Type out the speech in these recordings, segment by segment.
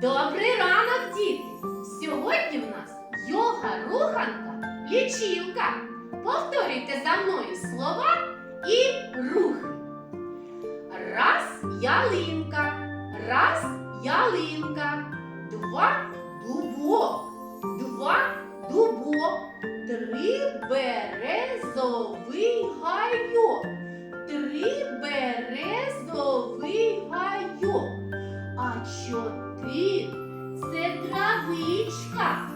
Добрий ранок, діти! Сьогодні в нас йога-руханка лічилка. Повторюйте за мною слова і рухи. Раз ялинка, раз ялинка, два дубок, два дубок, три березовий гайок. А чотири це травичка,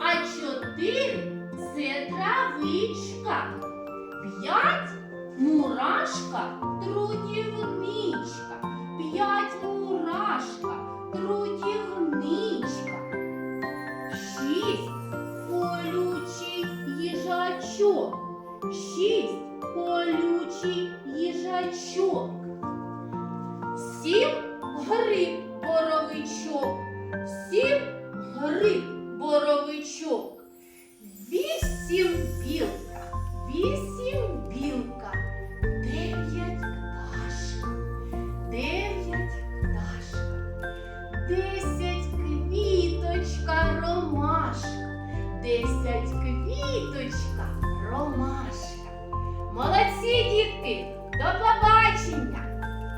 а чотири це травичка, п'ять мурашка, трудівничка, п'ять мурашка, трудівничка, шість колючий їжачок, шість колючий їжачок, сім гриб гриб боровичок, вісім білка, вісім білка, дев'ять пташка, дев'ять пташка, десять квіточка ромашка, десять квіточка ромашка. Молодці, дітки! До побачення!